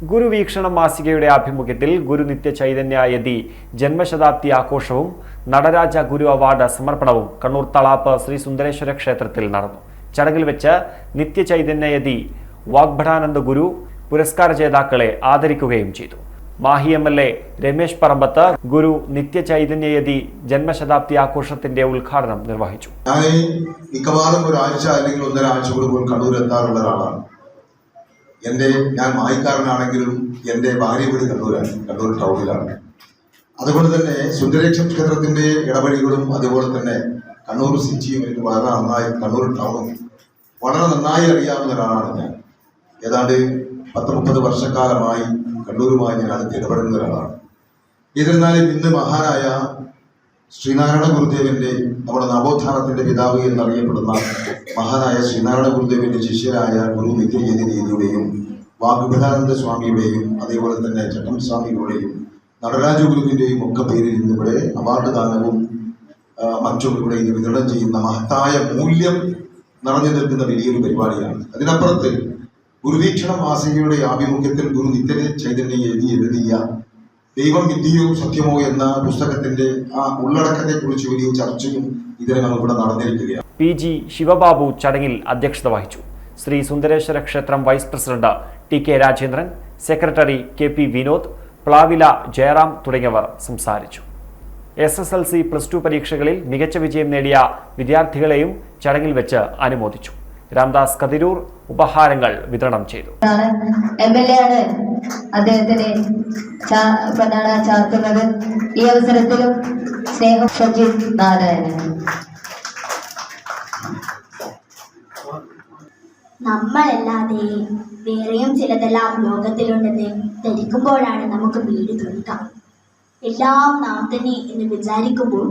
ഗുരുവീക്ഷണം മാസികയുടെ ആഭിമുഖ്യത്തിൽ ഗുരു നിത്യ ചൈതന്യ യതി ജന്മശതാബ്ദി ആഘോഷവും നടരാജ ഗുരു അവാർഡ് സമർപ്പണവും കണ്ണൂർ തളാപ്പ് ശ്രീ സുന്ദരേശ്വര ക്ഷേത്രത്തിൽ നടന്നു. ചടങ്ങിൽ വെച്ച് നിത്യ ചൈതന്യ യതി വാഗ്ഭടാനന്ദ ഗുരു പുരസ്കാര ജേതാക്കളെ ആദരിക്കുകയും ചെയ്തു. Mahe M L A Ramesh Parambath Guru Nithya Chaitanyayati ജന്മശതാബ്ദി ആഘോഷത്തിന്റെ ഉദ്ഘാടനം നിർവഹിച്ചു. ഞാൻ മിക്കവാറും ഒരാഴ്ച അല്ലെങ്കിൽ ഒന്നര ആഴ്ച കൂടുമ്പോൾ കണ്ണൂർ എത്താറുള്ള ഒരാളാണ്. എന്റെ ഞാൻ മായിക്കാരനാണെങ്കിലും എന്റെ ഭാര്യ വീട് കണ്ണൂരാണ് കണ്ണൂർ ടൗണിലാണ്. അതുകൊണ്ട് തന്നെ സുന്ദരേക്ഷ ക്ഷേത്രത്തിന്റെ ഇടവഴികളും അതുപോലെ തന്നെ കണ്ണൂർ സിറ്റിയും എനിക്ക് വളരെ നന്നായി കണ്ണൂർ ടൗണും വളരെ നന്നായി അറിയാവുന്ന ഒരാളാണ് ഞാൻ. ഏതാണ്ട് പത്ത് മുപ്പത് വർഷക്കാലമായി കണ്ണൂരുമായി ഞാൻ അടുത്ത് ഇടപെടുന്ന ഒരാളാണ്. എന്നിരുന്നാലും ഇന്ന് മഹാനായ ശ്രീനാരായണ ഗുരുദേവന്റെ നമ്മുടെ നവോത്ഥാനത്തിന്റെ പിതാവ് എന്നറിയപ്പെടുന്ന മഹാനായ ശ്രീനാരായണ ഗുരുദേവന്റെ ശിഷ്യരായ ഗുരു നിത്യജീതിയുടെയും വാഗ്ഭടാനന്ദ സ്വാമിയുടെയും അതേപോലെ തന്നെ ചട്ടം സ്വാമികളുടെയും നടരാജ ഗുരുവിന്റെയും ഒക്കെ പേരിൽ ഇന്നിവിടെ അവാർഡ് ദാനവും മറ്റും ഇവിടെ ഇന്ന് വിതരണം ചെയ്യുന്ന മഹത്തായ മൂല്യം നിറഞ്ഞു നിൽക്കുന്ന വലിയൊരു പരിപാടിയാണ്. അതിനപ്പുറത്ത് ഗുരുവീക്ഷണം മാസികയുടെ ആഭിമുഖ്യത്തിൽ ഗുരു നിത്യ ചൈതന്യ എഴുതി എഴുതിയ ദൈവം വിദ്യയോ സത്യമോ എന്ന പുസ്തകത്തിന്റെ ആ ഉള്ളടക്കത്തെ കുറിച്ച് വലിയ ചർച്ചയും നമ്മൾ ഇവിടെ നടന്നിരിക്കുകയാണ്. പി ജി ശിവബാബു ചടങ്ങിൽ അധ്യക്ഷത വഹിച്ചു. ശ്രീ സുന്ദരേശ്വര ക്ഷേത്രം vice president T K Rajendran secretary K P Vinod Plavila Jayaram തുടങ്ങിയവർ സംസാരിച്ചു. S S L C plus two പരീക്ഷകളിൽ മികച്ച വിജയം നേടിയ വിദ്യാർത്ഥികളെയും ചടങ്ങിൽ വെച്ച് അനുമോദിച്ചു. രാംദാസ് കതിരൂർ ഉപഹാരങ്ങൾ വിതരണം ചെയ്തു. ആണ്. എം എൽ എ ആണ്. അദ്ദേഹത്തിന് എന്താണ് ചാർത്തുന്നത്. ഈ അവസരത്തിലും സ്നേഹം സജിത് നാരായണൻ. നമ്മളല്ലാതെ വേറെയും ചിലതെല്ലാം ലോകത്തിലുണ്ടെന്ന് ധരിക്കുമ്പോഴാണ് നമുക്ക് പേടി തോന്നുക എല്ലാം നാം തന്നെ എന്ന് വിചാരിക്കുമ്പോൾ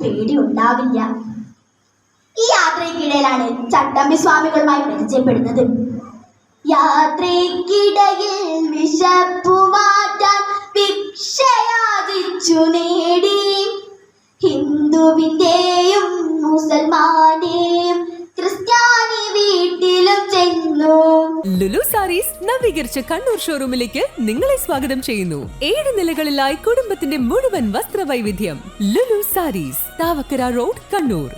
പേടി ഉണ്ടാവില്ല. ഈ യാത്രയ്ക്കിടയിലാണ് ചട്ടമ്പി സ്വാമികളുമായി പരിചയപ്പെടുന്നത്. യാത്രയ്ക്കിടയിൽ വിശപ്പു മാറ്റാൻ ഭിക്ഷയാചിച്ചു നേടി. ഹിന്ദുവിന്റെയും മുസൽമാന്റെയും ക്രിസ്ത്യാനി വീട്ടിലും ചെന്നു. ലുലു സാരീസ് നവീകരിച്ച കണ്ണൂർ ഷോറൂമിലേക്ക് നിങ്ങളെ സ്വാഗതം ചെയ്യുന്നു. ഏഴ് നിലകളിലായി കുടുംബത്തിന്റെ മുഴുവൻ വസ്ത്രവൈവിധ്യം ലുലു സാരീസ് താവക്കര റോഡ് കണ്ണൂർ.